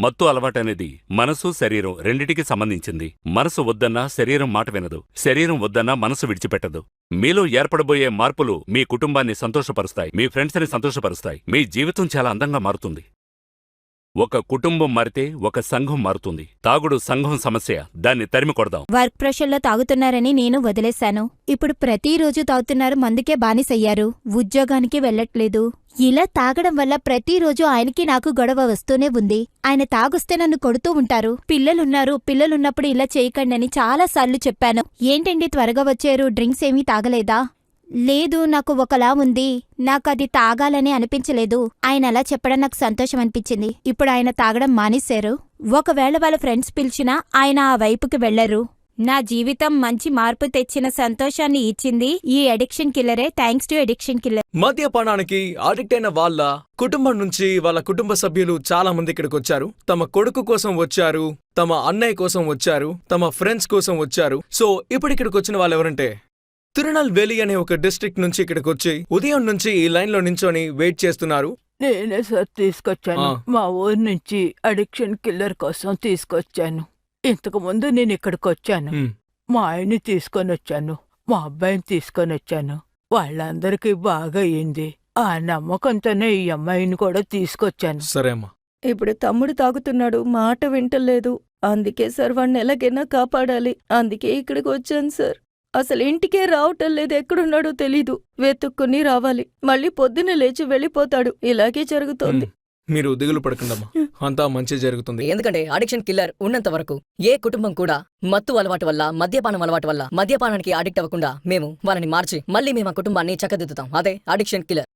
మత్తు అలవాటనేది మనసు శరీరం రెండిటికి సంబంధించింది. మనసు వద్దన్నా శరీరం మాట వినదు. శరీరం వద్దన్నా మనసు విడిచిపెట్టదు. మీలో ఏర్పడబోయే మార్పులు మీ కుటుంబాన్ని సంతోషపరుస్తాయి. మీ ఫ్రెండ్స్ని సంతోషపరుస్తాయి. మీ జీవితం చాలా అందంగా మారుతుంది. ఒక కుటుంబం మారితే ఒక సంఘం మారుతుంది. తాగుడు సంఘం సమస్య. దాన్ని తరిమి కొడదాం. వర్క్ ప్రెషర్లో తాగుతున్నారని నేను వదిలేశాను. ఇప్పుడు ప్రతిరోజు తాగుతున్నారు మందుకే బానిసయ్యారు. ఉద్యోగానికి వెళ్ళట్లేదు. ఇలా తాగడం వల్ల ప్రతిరోజు ఆయనకి నాకు గొడవ వస్తూనే ఉంది. ఆయన తాగుస్తే నన్ను కొడుతూ ఉంటారు. పిల్లలున్నారు. పిల్లలున్నప్పుడు ఇలా చేయకండి అని చాలాసార్లు చెప్పాను. ఏంటండి త్వరగా వచ్చారు? డ్రింక్స్ ఏమీ తాగలేదా? లేదు నాకు ఒకలా ఉంది. నాకు అది తాగాలని అనిపించలేదు. ఆయన అలా చెప్పడం నాకు సంతోషం అనిపించింది. ఇప్పుడు ఆయన తాగడం మానేశారు. ఒకవేళ వాళ్ళ ఫ్రెండ్స్ పిలిచినా ఆయన ఆ వైపుకి వెళ్ళరు నా జీవితం మంచి మార్పు తెచ్చిన సంతోషాన్ని ఇచ్చింది ఈ addiction కిల్లరే. Thanks to addiction killer. మద్యపానానికి addict అయిన వాళ్ళ కుటుంబం నుంచి వాళ్ళ కుటుంబ సభ్యులు చాలా మంది ఇక్కడికి వచ్చారు. తమ కొడుకు కోసం వచ్చారు. తమ అన్నయ్య కోసం వచ్చారు. తమ ఫ్రెండ్స్ కోసం వచ్చారు. సో ఇప్పుడు ఇక్కడికి వచ్చిన వాళ్ళు ఎవరంటే తిరునల్ వేలి అనే ఒక డిస్ట్రిక్ట్ నుంచి ఇక్కడికి వచ్చి ఉదయం నుంచి ఈ లైన్లో నించొని వెయిట్ చేస్తున్నారు. నేనే సార్ తీసుకొచ్చాను. మా ఊరి నుంచి అడిక్షన్ కిల్లర్ కోసం తీసుకొచ్చాను. ఇంతకు ముందు నేను ఇక్కడికి వచ్చాను. మా ఆయన్ని తీసుకొని వచ్చాను. మా అబ్బాయిని తీసుకొని వచ్చాను. వాళ్ళందరికీ బాగా అయింది. ఆ నమ్మకంతోనే ఈ అమ్మాయిని కూడా తీసుకొచ్చాను. సరే అమ్మా. ఇప్పుడు తమ్ముడు తాగుతున్నాడు. మాట వింటలేదు. అందుకే సార్ వాడిని ఎలాగైనా కాపాడాలి. అందుకే ఇక్కడికి వచ్చాను సార్. అసలు ఇంటికే రావటం లేదు ఎక్కడున్నాడో తెలీదు. వెతుక్కుని రావాలి. మళ్ళీ పొద్దున్న లేచి వెళ్ళిపోతాడు. ఇలాగే జరుగుతోంది. మీరు దిగులు పడకండమ్మా అంతా మంచి జరుగుతుంది. ఎందుకంటే అడిక్షన్ కిల్లర్ ఉన్నంత వరకు ఏ కుటుంబం కూడా మత్తు అలవాటు వల్ల మద్యపానం అలవాటు వల్ల మద్యపానానికి అడిక్ట్ అవ్వకుండా మేము వాళ్ళని మార్చి మళ్ళీ మేము ఆ కుటుంబాన్ని చక్కదిద్దుతాం. అదే అడిక్షన్ కిల్లర్.